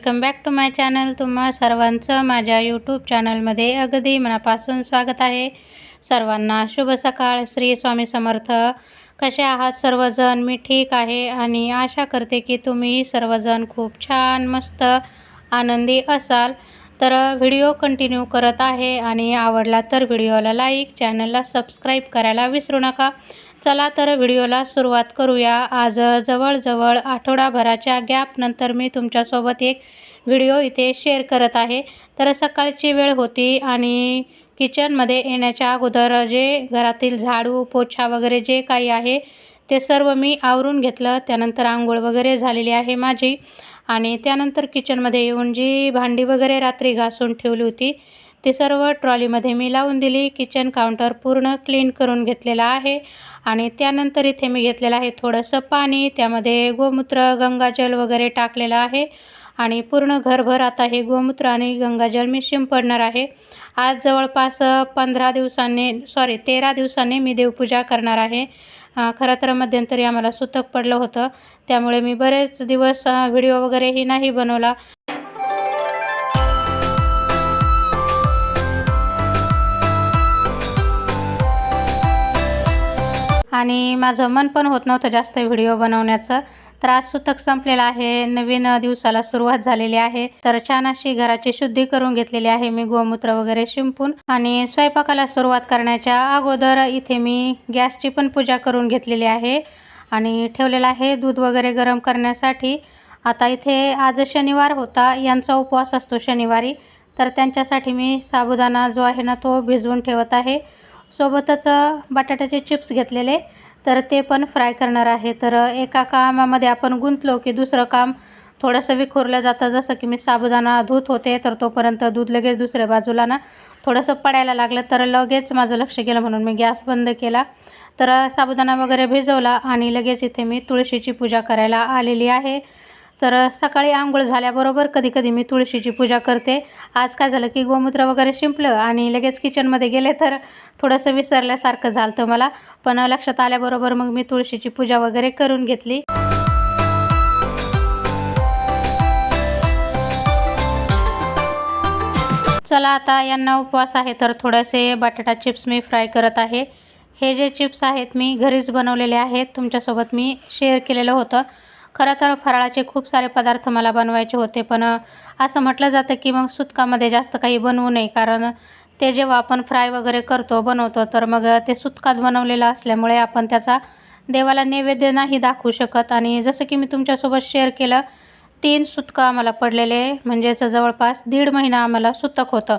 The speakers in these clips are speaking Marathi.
Welcome back to my channel. तुम्हा सर्वांचं माझ्या यूट्यूब चॅनलमध्ये अगदी मनापासून स्वागत आहे. सर्वांना शुभ सकाळ. श्री स्वामी समर्थ. कसे आहात सर्वजण? मी ठीक आहे आणि आशा करते की तुम्ही सर्वजण खूप छान मस्त आनंदी असाल. तर व्हिडिओ कंटिन्यू करत आहे आणि आवडला तर व्हिडिओला लाईक चॅनलला सबस्क्राईब करायला विसरू नका. चला तर व्हिडिओला सुरुवात करूया. आज जवळजवळ आठवडाभराच्या गॅपनंतर मी तुमच्यासोबत एक व्हिडिओ इथे शेअर करत आहे. तर सकाळची वेळ होती आणि किचनमध्ये येण्याच्या अगोदर जे घरातील झाडू पोछा वगैरे जे काही आहे ते सर्व मी आवरून घेतलं. त्यानंतर आंघोळ वगैरे झालेली आहे माझी. आणि त्यानंतर किचनमध्ये येऊन जी भांडी वगैरे रात्री घासून ठेवली होती ती सर्व ट्रॉलीमध्ये मी लावून दिली. किचन काउंटर पूर्ण क्लीन करून घेतलेला आहे. आणि त्यानंतर इथे मी घेतलेलं आहे थोडंसं पाणी त्यामध्ये गोमूत्र गंगाजल वगैरे टाकलेलं आहे. आणि पूर्ण घरभर आता हे गोमूत्र आणि गंगाजल मी शिंपडणार आहे. आज जवळपास पंधरा दिवसांनी सॉरी तेरा दिवसांनी मी देवपूजा करणार आहे. खरं तर मध्यंतरी आम्हाला सुतक पडलं होतं. त्यामुळे मी बरेच दिवस व्हिडिओ वगैरेही नाही बनवला. आणि माझं मन पण होत नव्हतं जास्त व्हिडिओ बनवण्याचं. तर आज सुतक संपलेला आहे. नवीन दिवसाला सुरुवात झालेली आहे. तर छान अशी घराची शुद्धी करून घेतलेली आहे मी गोमूत्र वगैरे शिंपून. आणि स्वयंपाकाला सुरुवात करण्याच्या अगोदर इथे मी गॅसची पण पूजा करून घेतलेली आहे. आणि ठेवलेलं आहे दूध वगैरे गरम करण्यासाठी. आता इथे आज शनिवार होता. यांचा उपवास असतो शनिवारी. तर त्यांच्यासाठी मी साबुदाणा जो आहे ना तो भिजवून ठेवत आहे. सोबतच बटाट्याचे चिप्स घेतलेले. तर ते पण फ्राय करणार आहे. तर एका कामामध्ये आपण गुंतलो की दुसरं काम थोडंसं विखुरलं जातं. जसं की मी साबुदाणा धुत होते तर तोपर्यंत दूध लगेच दुसऱ्या बाजूला ना थोडंसं पडायला लागलं. तर लगेच माझं लक्ष गेलं म्हणून मी गॅस बंद केला. तर साबुदाणा वगैरे भिजवला आणि लगेच इथे मी तुळशीची पूजा करायला आलेली आहे. तर सकाळी आंघोळ झाल्याबरोबर कधी कधी मी तुळशीची पूजा करते. आज काय झालं की गोमूत्र वगैरे शिंपलं आणि लगेच किचनमध्ये गेले तर थोडंसं विसरल्यासारखं झालं होतं मला. पण लक्षात आल्याबरोबर मग मी तुळशीची पूजा वगैरे करून घेतली. चला आता यांना उपवास आहे तर थोडेसे बटाटा चिप्स मी फ्राय करत आहे. हे जे चिप्स आहेत मी घरीच बनवलेले आहेत. तुमच्यासोबत मी शेअर केलेलं होतं. खरं तर फराळाचे खूप सारे पदार्थ मला बनवायचे होते पण असं म्हटलं जातं की मग सुतकामध्ये जास्त काही बनवू नये कारण ते जेव्हा आपण फ्राय वगैरे करतो बनवतो तर मग ते सुतकात बनवलेलं असल्यामुळे आपण त्याचा देवाला नैवेद्य नाही दाखवू शकत. आणि जसं की मी तुमच्यासोबत शेअर केलं तीन सुतकं आम्हाला पडलेले म्हणजेच जवळपास दीड महिना आम्हाला सुतक होतं.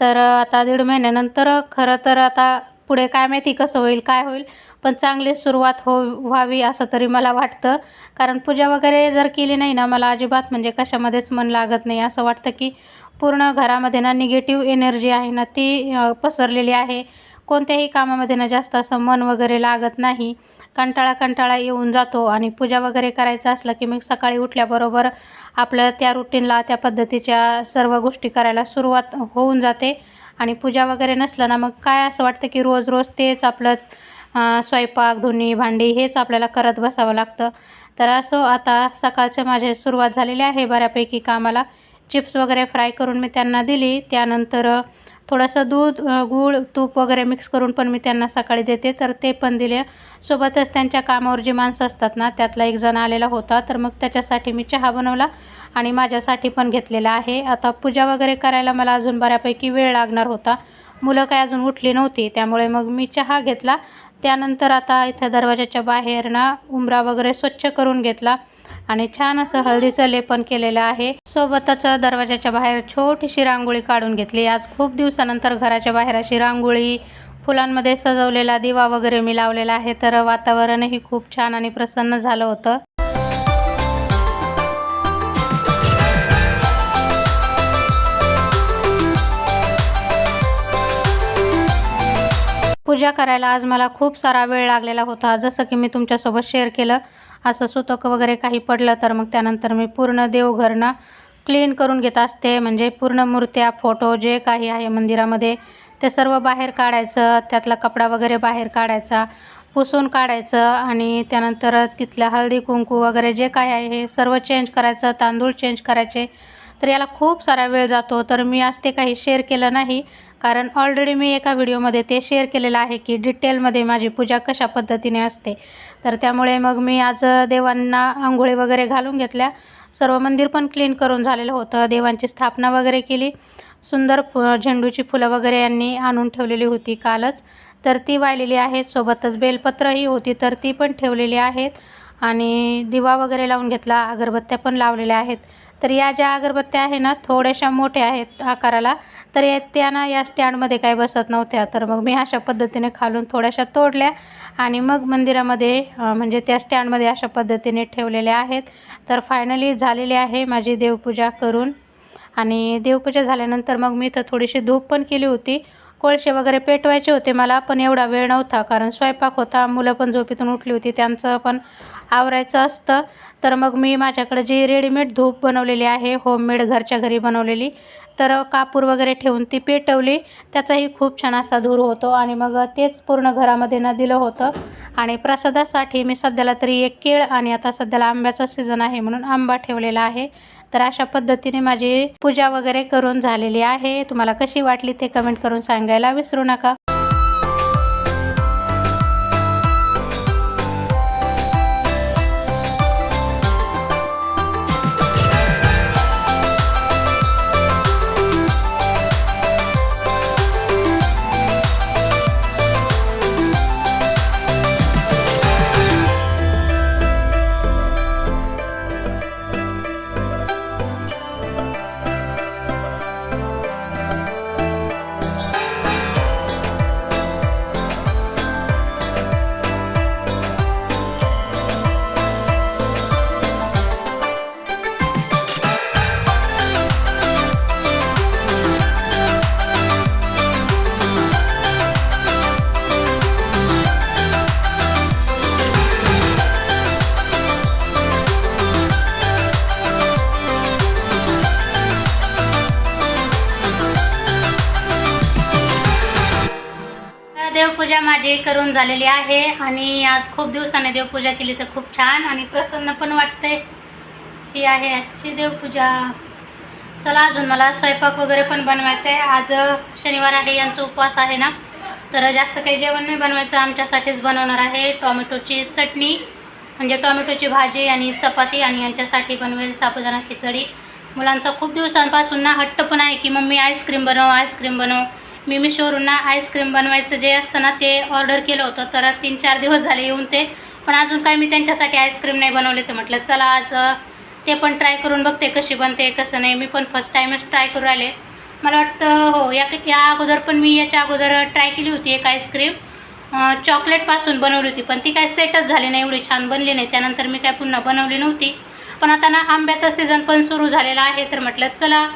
तर आता दीड महिन्यानंतर खरं तर आता पुढे काय माहिती कसं होईल काय होईल पण चांगली सुरुवात हो व्हावी असं तरी मला वाटतं. कारण पूजा वगैरे जर केली नाही ना मला अजिबात म्हणजे कशामध्येच मन लागत नाही. असं वाटतं की पूर्ण घरामध्ये ना निगेटिव्ह एनर्जी आहे ना ती पसरलेली आहे. कोणत्याही कामामध्ये ना जास्त असं मन वगैरे लागत नाही. कंटाळा कंटाळा येऊन जातो आणि पूजा वगैरे करायचं असलं की मी सकाळी उठल्याबरोबर आपल्या त्या रुटीनला त्या पद्धतीच्या सर्व गोष्टी करायला सुरुवात होऊन जाते. आणि पूजा वगैरे नसलं ना मग काय असं वाटतं की रोज रोज तेच आपलं स्वयंपाक धुणी भांडी हेच आपल्याला करत बसावं लागतं? तर असो आता सकाळचं माझे सुरुवात झालेली आहे बऱ्यापैकी कामाला. चिप्स वगैरे फ्राय करून मी त्यांना दिली. त्यानंतर थोडंसं दूध गूळ तूप वगैरे मिक्स करून पण मी त्यांना सकाळी देते. तर ते पण दिले. सोबतच त्यांच्या कामावर जी माणसं असतात ना त्यातला एक जण आलेला होता. तर मग त्याच्यासाठी मी चहा बनवला आणि माझ्यासाठी पण घेतलेला आहे. आता पूजा वगैरे करायला मला अजून बऱ्यापैकी वेळ लागणार होता. मुलं काय अजून उठली नव्हती त्यामुळे मग मी चहा घेतला. त्यानंतर आता इथं दरवाजाच्या बाहेर ना उंबरा वगैरे स्वच्छ करून घेतला. आणि छान असं हळदीचं लेपन केलेलं आहे. सोबतच दरवाजाच्या बाहेर छोटीशी रांगोळी काढून घेतली. आज खूप दिवसानंतर घराच्या बाहेर अशी रांगोळी फुलांमध्ये सजवलेला दिवा वगैरे मी लावलेला आहे. तर वातावरणही खूप छान आणि प्रसन्न झालं होतं. पूजा करायला आज मला खूप सारा वेळ लागलेला होता. जसं की मी तुमच्यासोबत शेअर केलं असं सुतक वगैरे काही पडलं तर मग त्यानंतर मी पूर्ण देवघरनं क्लीन करून घेत असते. म्हणजे पूर्ण मूर्त्या फोटो जे काही आहे मंदिरामध्ये ते सर्व बाहेर काढायचं त्यातला कपडा वगैरे बाहेर काढायचा पुसून काढायचं आणि त्यानंतर तिथल्या हळदी कुंकू वगैरे जे काय आहे हे सर्व चेंज करायचं तांदूळ चेंज करायचे. तर याला खूप सारा वेळ जातो. तर मी आज ते काही शेअर केलं नाही. कारण ऑलरेडी मी एका व्हिडिओमध्ये ते शेअर केलेलं आहे की डिटेलमध्ये माझी पूजा कशा पद्धतीने असते. तर त्यामुळे मग मी आज देवांना आंघोळी वगैरे घालून घेतल्या. सर्व मंदिर पण क्लीन करून झालेलं होतं. देवांची स्थापना वगैरे केली. सुंदर फु झेंडूची फुलं वगैरे यांनी आणून ठेवलेली होती कालच. तर ती वाहिलेली आहेत. सोबतच बेलपत्रही होती तर ती पण ठेवलेली आहेत. आणि दिवा वगैरे लावून घेतला. अगरबत्त्या पण लावलेल्या आहेत. तर या ज्या अगरबत्त्या आहे ना थोड्याशा मोठ्या आहेत आकाराला तर या त्या ना या स्टँडमध्ये काही बसत नव्हत्या. तर मग मी अशा पद्धतीने खालून थोड्याशा तोडल्या आणि मग मंदिरामध्ये म्हणजे त्या स्टँडमध्ये अशा पद्धतीने ठेवलेल्या आहेत. तर फायनली झालेली आहे माझी देवपूजा करून. आणि देवपूजा झाल्यानंतर मग मी तर थोडीशी धूप पण केली होती. कोळशे वगैरे पेटवायचे होते मला पण एवढा वेळ नव्हता कारण स्वयंपाक होता मुलं पण झोपेतून उठली होती त्यांचं पण आवरायचं असतं. तर मग मी माझ्याकडे जी रेडीमेड धूप बनवलेली आहे होममेड घरच्या घरी बनवलेली तर कापूर वगैरे ठेवून ती पेटवली. त्याचाही खूप छान असा धूर होतो आणि मग तेच पूर्ण घरामध्ये न दिलं होतं. आणि प्रसादासाठी मी सध्याला तरी एक केळ आणि आता सध्याला आंब्याचा सीझन आहे म्हणून आंबा ठेवलेला आहे. तर अशा पद्धतीने माझी पूजा वगैरे करून झालेली आहे. तुम्हाला कशी वाटली ते कमेंट करून सांगायला विसरू नका. माझी करून झालेली आहे आणि आज खूप दिवसाने देवपूजा केली तर खूप छान आणि प्रसन्न पण वाटते. ही आहे आजची देवपूजा. चला अजून मला स्वयंपाक वगैरे पण बनवायचं आहे. आज शनिवार आहे यांचा उपवास आहे ना? तर जास्त काही जेवण नाही बनवायचं. आमच्यासाठीच बनवणार आहे टॉमॅटोची चटणी म्हणजे टॉमॅटोची भाजी आणि चपाती आणि यांच्यासाठी बनवेल साबुदाणा खिचडी. मुलांचा खूप दिवसांपासून ना हट्ट पण आहे की मम्मी आईस्क्रीम बनव आईस्क्रीम बनव. मी मिशोवरून ना आईस्क्रीम बनवायचं जे असतं ना ते ऑर्डर केलं होतं. तर तीन चार दिवस झाले येऊन ते. पण अजून काय मी त्यांच्यासाठी आईस्क्रीम नाही बनवले तर म्हटलं चला आज ते पण ट्राय करून बघते कशी बनते कसं नाही. मी पण फर्स्ट टाईमच ट्राय करू राहिले. मला वाटतं हो या या अगोदर पण मी याच्या अगोदर ट्राय केली होती एक आईस्क्रीम चॉकलेटपासून बनवली होती पण ती काय सेटच झाली नाही एवढी छान बनली नाही. त्यानंतर मी काय पुन्हा बनवली नव्हती. पण आता ना आंब्याचा सीझन पण सुरू झालेला आहे तर म्हटलं चला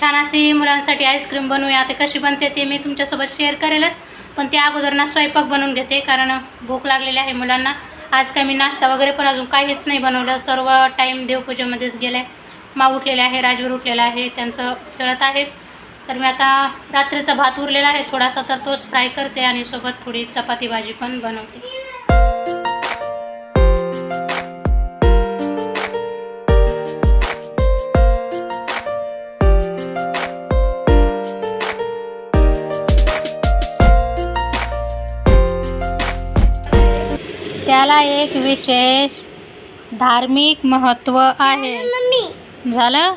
छान अशी मुलांसाठी आईस्क्रीम बनवूया. आता कशी बनते ते मी तुमच्यासोबत शेअर करेलच. पण त्या अगोदर ना स्वयंपाक बनवून घेते कारण भूक लागलेली आहे मुलांना. आज काय मी नाश्ता वगैरे पण अजून काहीच नाही बनवलं. सर्व टाईम देवपूजेमध्येच गेलं आहे मा उठलेले आहे राजवीर उठलेला आहे त्यांचं खेळत आहेत. तर मी आता रात्रीचा भात उरलेला आहे थोडासा तर तोच फ्राय करते आणि सोबत थोडी चपाती भाजी पण बनवते. त्याला एक विशेष धार्मिक महत्त्व आहे. झालं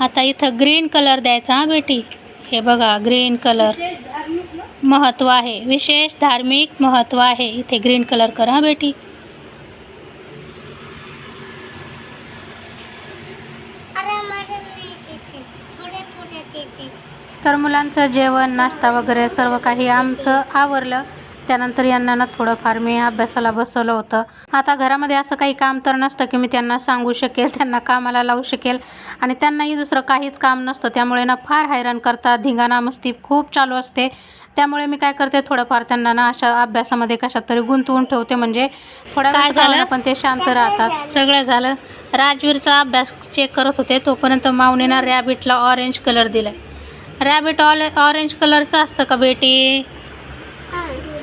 आता इथं ग्रीन कलर द्यायचा हा बेटी. हे बघा ग्रीन कलर महत्त्व आहे. विशेष धार्मिक महत्त्व आहे. इथे ग्रीन कलर कर बेटी. तर मुलांचं जेवण नाश्ता वगैरे सर्व काही आमचं आवरलं. त्यानंतर यांना ना थोडंफार मी अभ्यासाला बसवलं होतं. आता घरामध्ये असं काही काम तर नसतं की मी त्यांना सांगू शकेल त्यांना कामाला लावू शकेल आणि त्यांनाही दुसरं काहीच काम नसतं. त्यामुळे ना फार हैराण करतात धिंगाणा मस्ती खूप चालू असते. त्यामुळे मी काय करते थोडंफार त्यांना ना अशा अभ्यासामध्ये कशात तरी गुंतवून ठेवते. म्हणजे थोडा काय झालं? पण ते शांत राहतात. सगळं झालं. राजवीरचा अभ्यास चेक करत होते. तोपर्यंत माऊनीनं रॅबिटला ऑरेंज कलर दिलाय. रॅबिट ऑल ऑरेंज कलरचं असतं का बेटी?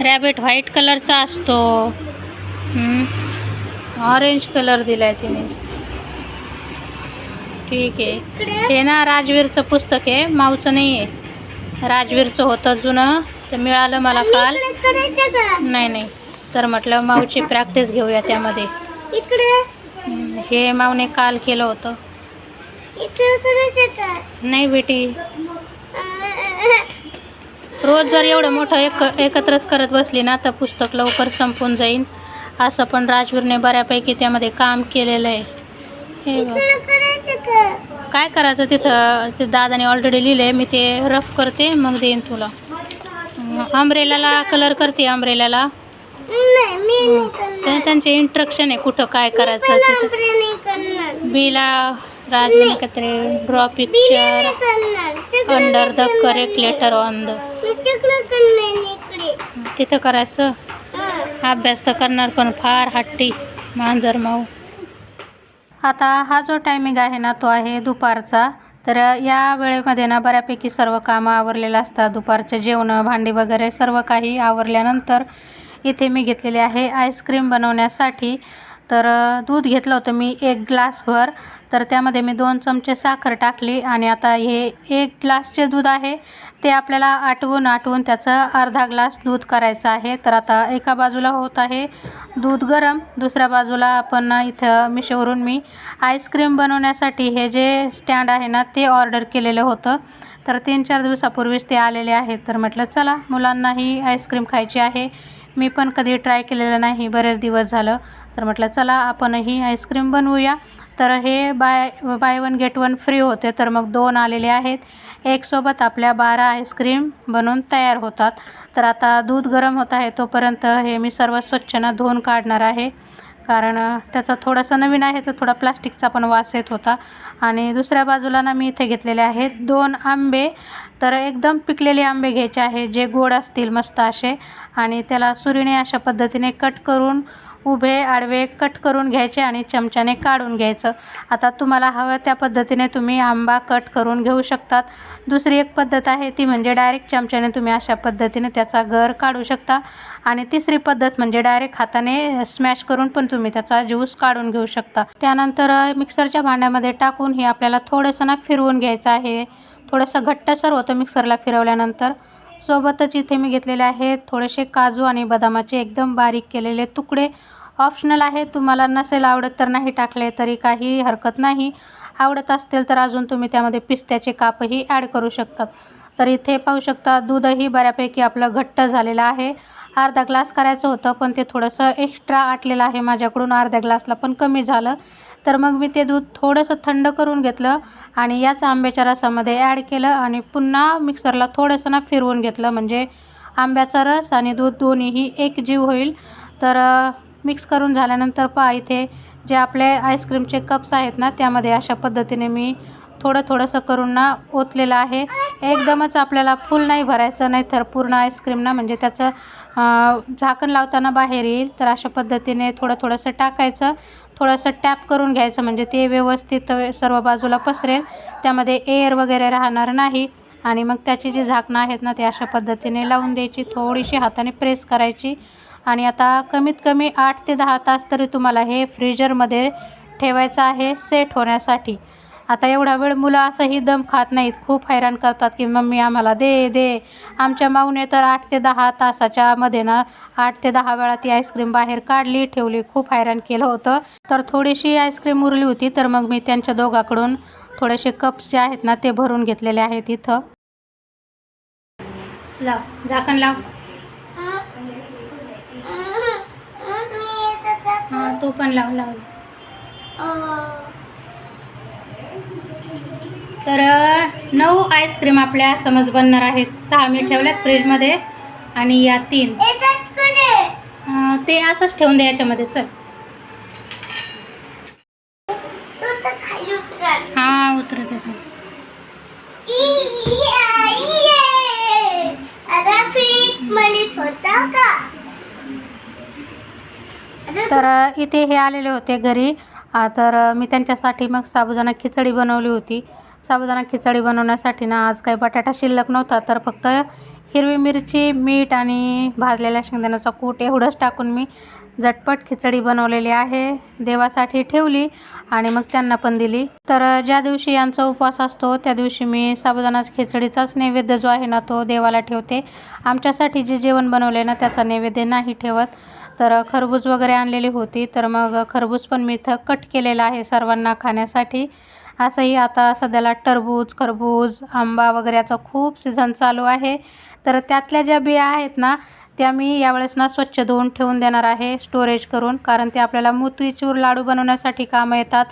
रॅबिट व्हाईट कलरचा असतो. ऑरेंज कलर दिलाय तिने. ठीक आहे. हे ना राजवीरचं पुस्तक आहे. माऊचं नाही आहे राजवीरचं होतं जुनं. तर मिळालं मला काल. नाही नाही. तर म्हटलं माऊची प्रॅक्टिस घेऊया त्यामध्ये. हे माऊने काल केलं होतं. नाही बेटी. रोज जर एवढं मोठं एक एकत्रच करत बसली ना तर पुस्तक लवकर संपून जाईल असं पण राजवीरने बऱ्यापैकी त्यामध्ये काम केलेलं आहे. हे काय करायचं तिथं? ते दादाने ऑलरेडी लिहिले मी ते रफ करते मग देईन तुला. अमरेलाला कलर करते ते त्यांचे इंस्ट्रक्शन आहे कुठं काय करायचं बीला राजवीने कत्रे draw picture under the correct letter on the तिथं करायचं. अभ्यास तर करणार पण फार हट्टी मांजर माऊ. आता हा जो टायमिंग आहे ना तो आहे दुपारचा. तर या वेळेमध्ये ना बऱ्यापैकी सर्व कामं आवरलेलं असतात. दुपारचे जेवणं भांडी वगैरे सर्व काही आवरल्यानंतर इथे मी घेतलेले आहे आईस्क्रीम बनवण्यासाठी. तर दूध घेतलं होतं मी एक ग्लासभर. तर त्यामध्ये मी दोन चमचे साखर टाकली आणि आता हे एक ग्लासचे दूध आहे. ते आपल्याला आटवून आटवून त्याचं अर्धा ग्लास दूध करायचं आहे. तर आता एका बाजूला होत आहे दूध गरम. दुसऱ्या बाजूला आपण इथं मिशोवरून मी आईस्क्रीम बनवण्यासाठी हे जे स्टँड आहे ना ते ऑर्डर केलेलं होतं. तर तीन चार दिवसापूर्वीच ते आलेले आहेत तर म्हटलं चला मुलांनाही आईस्क्रीम खायची आहे. मी पण कधी ट्राय केलेलं नाही. बरेच दिवस झालं. तर म्हटलं चला आपणही आईस्क्रीम बनवूया. तर हे buy buy one get one free होते. तर मग दोन आलेले आहेत. एकसोबत आपल्या बारा आईस्क्रीम बनवून तयार होतात. तर आता दूध गरम होत आहे तोपर्यंत हे मी सर्व स्वच्छ ना धुवून काढणार आहे. कारण त्याचा थोडासा नवीन आहे तर थोडा प्लास्टिकचा पण वास येत होता. आणि दुसऱ्या बाजूला ना मी इथे घेतलेले आहेत दोन आंबे. तर एकदम पिकलेले आंबे घ्यायचे आहे जे गोड असतील मस्त असे. आणि त्याला सुरीने अशा पद्धतीने कट करून उभे आडवे कट करून घ्यायचे आणि चमच्याने काढून घ्यायचं. आता तुम्हाला हवं त्या पद्धतीने तुम्ही आंबा कट करून घेऊ शकतात. दुसरी एक पद्धत आहे ती म्हणजे डायरेक्ट चमच्याने तुम्ही अशा पद्धतीने त्याचा गर काढू शकता. आणि तिसरी पद्धत म्हणजे डायरेक्ट हाताने स्मॅश करून पण तुम्ही त्याचा ज्यूस काढून घेऊ शकता. त्यानंतर मिक्सरच्या भांड्यामध्ये टाकून हे आपल्याला थोडंसं ना फिरवून घ्यायचं आहे. थोडंसं घट्टसर होतं मिक्सरला फिरवल्यानंतर. सोबतच इथे मी घेतलेले आहेत थोडेसे काजू आणि बदामाचे एकदम बारीक केलेले तुकडे. ऑप्शनल आहे तुम्हाला नसेल आवडत तर नाही टाकले तरी काही हरकत नाही. आवडत असतील तर अजून तुम्ही त्यामध्ये पिस्त्याचे कापही ॲड करू शकतात. तर इथे पाहू शकता दूधही बऱ्यापैकी आपलं घट्ट झालेलं आहे. अर्धा ग्लास करायचं होतं पण ते थोडंसं एक्स्ट्रा आटलेलं आहे. माझ्याकडून अर्ध्या ग्लासला पण कमी झालं. तर मग मी ते दूध थोडंसं थंड करून घेतलं. आणि याच आंब्याच्या रसामध्ये ॲड केलं आणि पुन्हा मिक्सरला थोडंसं ना फिरवून घेतलं. म्हणजे आंब्याचा रस आणि दूध दोन्हीही एक जीव होईल. तर मिक्स करून झाल्यानंतर पहा इथे जे आपले आईस्क्रीमचे कप्स आहेत ना त्यामध्ये अशा पद्धतीने मी थोडं थोडंसं करून ना ओतलेलं आहे. एकदमच आपल्याला फुल नाही भरायचं नाही तर पूर्ण आईस्क्रीम ना म्हणजे त्याचं झाकण लावताना बाहेर येईल. तर अशा पद्धतीने थोडं थोडंसं टाकायचं. थोडंसं टॅप करून घ्यायचं म्हणजे ते व्यवस्थित सर्व बाजूला पसरेल. त्यामध्ये एअर वगैरे राहणार नाही. आणि मग त्याची जी झाकणं आहेत ना ते अशा पद्धतीने लावून द्यायची. थोडीशी हाताने प्रेस करायची. आणि आता कमीत कमी आठ ते दहा तास तरी तुम्हाला हे फ्रीजरमध्ये ठेवायचं आहे सेट होण्यासाठी. आता एवढा वेळ मुलं असंही दम खात नाहीत खूप हैराण करतात की मम्मी आम्हाला दे दे आमच्या माऊने तर आठ ते दहा तासाच्या मध्ये ना आठ ते दहा वेळा ती आईस्क्रीम बाहेर काढली ठेवली खूप हैराण केलं होतं तर थोडीशी आईस्क्रीम उरली होती तर मग मी त्यांच्या दोघाकडून थोडेसे कप्स जे आहेत ना ते भरून घेतलेले आहेत इथं लाव झाकण लाव हां तू पण लाव लाव तर नऊ आईस्क्रीम आपल्या समज बनणार आहेत. सहा मी ठेवल्यात फ्रीजमध्ये आणि या तीन. ते असंच ठेवून द्या याच्यामध्ये चल. हां उतरत तर इथे हे आलेले होते घरी. तर मी त्यांच्यासाठी मग साबुदाणा खिचडी बनवली होती. साबुदाणा खिचडी बनवण्यासाठी ना आज काही बटाटा शिल्लक नव्हता तर फक्त हिरवी मिरची मीठ आणि भाजलेल्या शेंगदाण्याचा कूट एवढंच टाकून मी झटपट खिचडी बनवलेली आहे. देवासाठी ठेवली आणि मग त्यांना पण दिली. तर ज्या दिवशी यांचा उपवास असतो त्या दिवशी मी साबुदाणा खिचडीचाच नैवेद्य जो आहे ना तो देवाला ठेवते. आमच्यासाठी जे जेवण बनवले ना त्याचा नैवेद्य नाही ठेवत. तर खरबूज वगैरे आणलेली होती तर मग खरबूज पण मी इथं कट केलेला आहे सर्वांना खाण्यासाठी. असंही आता सध्याला टरबूज खरबूज आंबा वगैरे याचा खूप सीझन चालू आहे. तर त्यातल्या ज्या बिया आहेत ना त्या मी यावेळेस ना स्वच्छ धुवून ठेवून देणार आहे स्टोरेज करून. कारण ते आपल्याला मोतीचूर लाडू बनवण्यासाठी कामं येतात.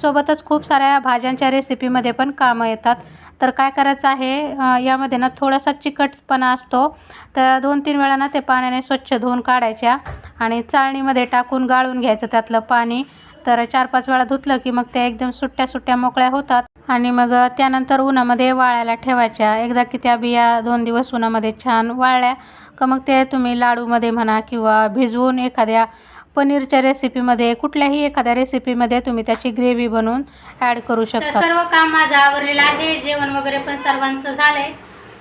सोबतच खूप साऱ्या भाज्यांच्या रेसिपीमध्ये पण कामं येतात. तर काय करायचं आहे यामध्ये ना थोडासा चिकटपणा असतो. तर दोन तीन वेळा ना ते पाण्याने स्वच्छ धुवून काढायच्या आणि चाळणीमध्ये टाकून गाळून घ्यायचं त्यातलं पाणी. तर चार पाच वेळा धुतलं की मग त्या एकदम सुट्ट्या सुट्ट्या मोकळ्या होतात. आणि मग त्यानंतर उन्हामध्ये वाळायला ठेवायच्या. एकदा की त्या बिया दोन दिवस उन्हामध्ये छान वाळल्या का मग ते तुम्ही लाडूमध्ये म्हणा किंवा भिजवून एखाद्या पनीरच्या रेसिपीमध्ये कुठल्याही एखाद्या रेसिपीमध्ये तुम्ही त्याची ग्रेव्ही बनवून ॲड करू शकता. सर्व काम माझं आवरलेलं आहे. जेवण वगैरे पण सर्वांचं झालंय.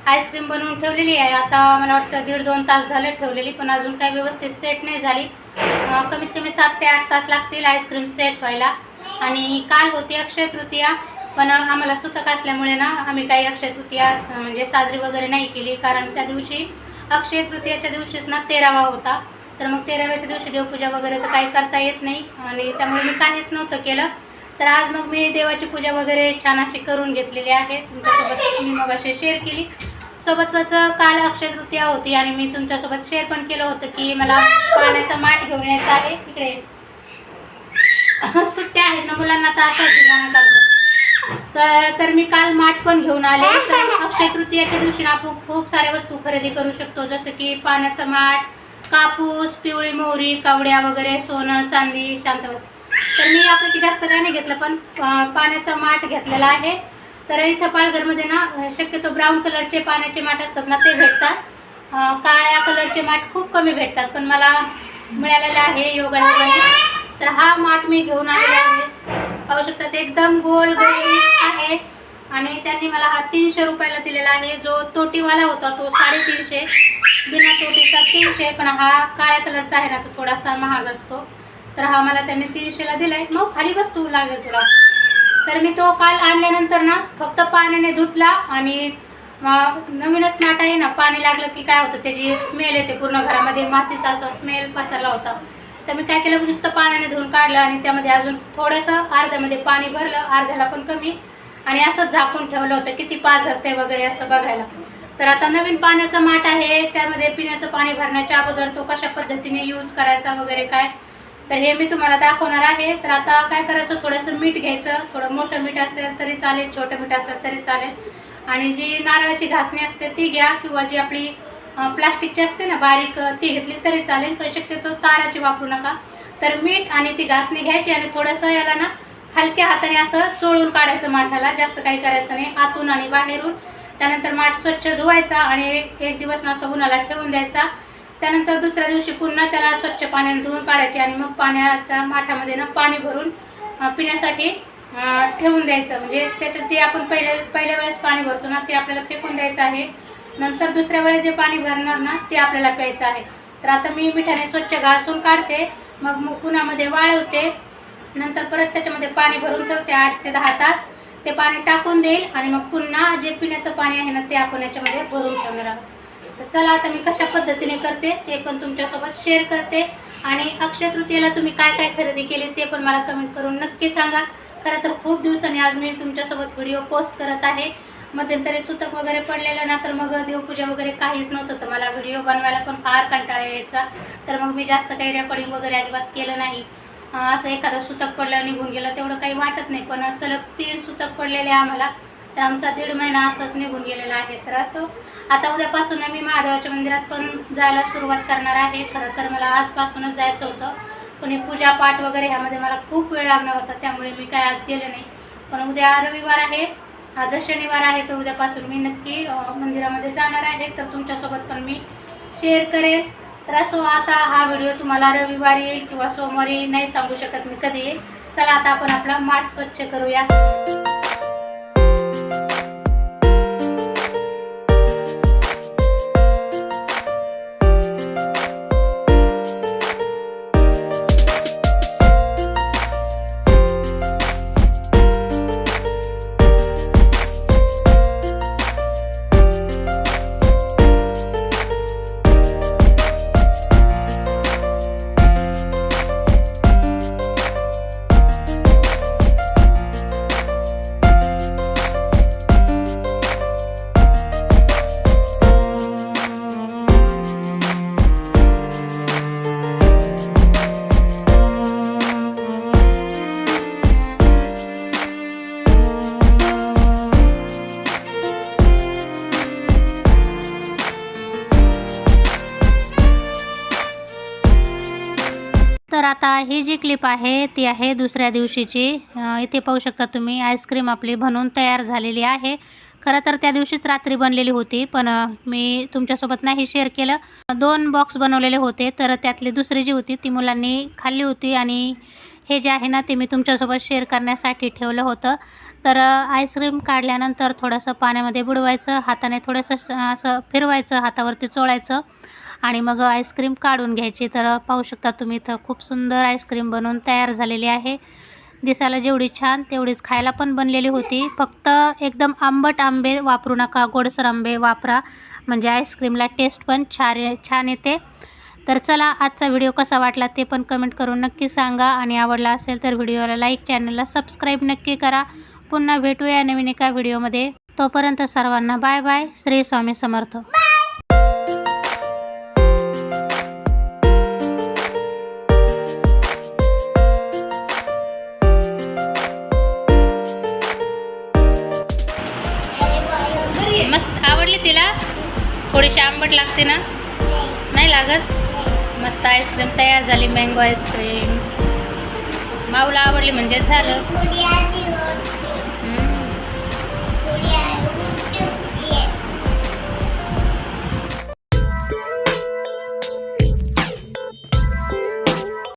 आईस्क्रीम बनवून ठेवलेली आहे. आता मला वाटतं दीड दोन तास झाले ठेवलेली पण अजून काही व्यवस्थित सेट नाही झाली. कमीत कमी सात ते आठ तास लागतील आईस्क्रीम सेट व्हायला. आणि काल होती अक्षय तृतीया पण आम्हाला सुतक असल्यामुळे ना आम्ही काही अक्षय तृतीया म्हणजे साजरी वगैरे नाही केली. कारण त्या दिवशी अक्षय तृतीयाच्या दिवशीच ना तेरावा होता. तर मग तेराव्याच्या दिवशी देवपूजा वगैरे तर काही करता येत नाही. आणि त्यामुळे मी काहीच नव्हतं केलं. तर आज मग मी देवाची पूजा वगैरे छान अशी करून घेतलेली आहे. तुमच्यासोबत मी मग अशी शेअर केली. सोबतच काल अक्षय तृतीया होती आणि मी तुमच्यासोबत शेअर पण केलं होतं की मला पाण्याचा माठ घेऊन यायचा आहे. इकडे. सुट्ट्या आहेत ना मुलांना तर असं धिंगाणा करतो. तर तर मी काल माठ पण घेऊन आले. तर अक्षय तृतीयाच्या दिवशी आपण खूप साऱ्या वस्तू खरेदी करू शकतो. जसं की पाण्याचा माठ कापूस पिवळी मोहरी कावड्या वगैरे सोनं चांदी शांतवस तर मी यापैकी जास्त काही नाही घेतलं पण पाण्याचा माठ घेतलेला आहे. तर इथं पालघरमध्ये ना शक्यतो ब्राऊन कलरचे पाण्याचे माठ असतात ना ते भेटतात. काळ्या कलरचे माठ खूप कमी भेटतात पण मला मिळालेलं आहे योगा तर हा माठ मी घेऊन आलेला आहे. पाहू शकतात ते एकदम गोल गोल आहे. आणि त्यांनी मला हा तीनशे रुपयाला दिलेला आहे. जो तोटीवाला होता तो साडेतीनशे बिना तोटीचा तीनशे पण हा काळ्या कलरचा आहे ना तो थोडासा महाग असतो. तर हा मला त्यांनी तीनशेला दिलाय. मग खाली बसतो लागेल तुला. तर मी तो काल आणल्यानंतर ना फक्त पाण्याने धुतला आणि नवीनच माठ आहे ना पाणी लागलं की काय होतं त्याची स्मेल येते पूर्ण घरामध्ये. मातीचा असा स्मेल पसरला होता. तर मी काय केलं नुसतं पाण्याने धुवून काढलं आणि त्यामध्ये अजून थोडंसं अर्ध्यामध्ये पाणी भरलं अर्ध्याला पण कमी. आणि असंच झाकून ठेवलं होतं किती पाझरते वगैरे असं बघायला. तर आता नवीन पाण्याचा माठ आहे त्यामध्ये पिण्याचं पाणी भरण्याच्या अगोदर तो कशा पद्धतीने यूज करायचा वगैरे काय तर हे मी तुम्हाला दाखवणार आहे. तर आता काय करायचं? थोडंसं मीठ घ्यायचं. थोडं मोठं मीठ असेल तरी चालेल छोटं मीठ असेल तरी चालेल. आणि जी नारळाची घासणी असते ती घ्या किंवा जी आपली प्लास्टिकची असते ना बारीक ती घेतली तरी चालेल. पण शक्यतो ताराची वापरू नका. तर मीठ आणि ती घासणी घ्यायची आणि थोडंसं याला ना हलक्या हाताने असं चोळून काढायचं माठाला. जास्त काही करायचं नाही. आतून आणि बाहेरून. त्यानंतर माठ स्वच्छ धुवायचा आणि एक एक दिवस ना असं उन्हाला ठेवून द्यायचा. त्यानंतर दुसऱ्या दिवशी पुन्हा त्याला स्वच्छ पाण्याने धुवून काढायचे आणि मग पाण्याचा माठामध्ये ना पाणी भरून पिण्यासाठी ठेवून द्यायचं. म्हणजे त्याच्यात जे आपण पहिले पहिल्या वेळेस पाणी भरतो ना ते आपल्याला फेकून द्यायचं आहे. नंतर दुसऱ्या वेळेस जे पाणी भरणार ना ते आपल्याला प्यायचं आहे. तर आता मी मिठाने स्वच्छ घासून काढते. मग मग उन्हामध्ये वाळवते. नंतर परत त्याच्यामध्ये पाणी भरून ठेवते आठ ते दहा तास. ते पाणी टाकून देईल आणि मग पुन्हा जे पिण्याचं पाणी आहे ना ते आपण याच्यामध्ये भरून ठेवणार आहोत. तर चला आता मी कशा पद्धतीने करते ते पण तुमच्यासोबत शेअर करते. आणि अक्षय तृतीयेला तुम्ही काय काय खरेदी केले ते पण मला कमेंट करून नक्की सांगा. खरं तर खूप दिवसांनी आज मी तुमच्यासोबत व्हिडिओ पोस्ट करत आहे. मध्यंतरी सुतक वगैरे पडलेलं ना तर मग देवपूजा वगैरे काहीच नव्हतं तर मला व्हिडिओ बनवायला पण फार कंटाळा यायचा. तर मग मी जास्त काही रेकॉर्डिंग वगैरे अजिबात केलं नाही. असं एखादं सुतक पडलं निघून गेलं तेवढं काही वाटत नाही पण सलग तीन सुतक पडलेले आम्हाला. तर आमचा दीड महिना असंच निघून गेलेला आहे. तर असो आता उद्यापासून मी महादेवाच्या मंदिरात पण जायला सुरुवात करणार आहे. खरं तर मला आजपासूनच जायचं होतं. पण पूजा पूजापाठ वगैरे ह्यामध्ये मला खूप वेळ लागणार होता त्यामुळे मी काय आज गेले नाही. पण उद्या रविवार आहे. आज शनिवार आहे तर उद्यापासून मी नक्की मंदिरामध्ये जाणार आहे. तर तुमच्यासोबत पण मी शेअर करेल तर असो आता हा व्हिडिओ तुम्हाला रविवारी येईल किंवा सोमवारी नाही सांगू शकत मी कधी येईल. चला आता आपण आपला माठ स्वच्छ करूया. क्लिप आहे ती आहे दुसऱ्या दिवशीची. इथे पाहू शकता तुम्ही आईस्क्रीम आपली बनवून तयार झालेली आहे. खरं तर त्या दिवशीच रात्री बनलेली होती पण मी तुमच्यासोबत नाही शेअर केलं. दोन बॉक्स बनवलेले होते तर त्यातली दुसरी जी होती ती मुलांनी खाल्ली होती आणि हे जे आहे ना ते मी तुमच्यासोबत शेअर करण्यासाठी ठेवलं होतं. तर आईस्क्रीम काढल्यानंतर थोडंसं पाण्यामध्ये बुडवायचं हाताने थोडंसं असं फिरवायचं हातावरती चोळायचं. आणि मग आईस्क्रीम काढून घ्यायची. तर पाहू शकता तुम्ही इथं खूप सुंदर आईस्क्रीम बनवून तयार झालेली आहे. दिसायला जेवढी छान तेवढीच खायला पण बनलेली होती. फक्त एकदम आंबट आंबे वापरू नका गोडसर आंबे वापरा. म्हणजे आईस्क्रीमला टेस्ट पण छान छान येते. तर चला आजचा व्हिडिओ कसा वाटला ते पण कमेंट करून नक्की सांगा. आणि आवडला असेल तर व्हिडिओला लाईक चॅनलला सबस्क्राईब नक्की करा. पुन्हा भेटूया नवीन एका व्हिडिओमध्ये. तोपर्यंत सर्वांना बाय बाय श्री स्वामी समर्थ. लागते ना? नाही लागत? मस्त आईस्क्रीम तयार झाली मँगो आईस्क्रीम. माऊला आवडली म्हणजे झालं.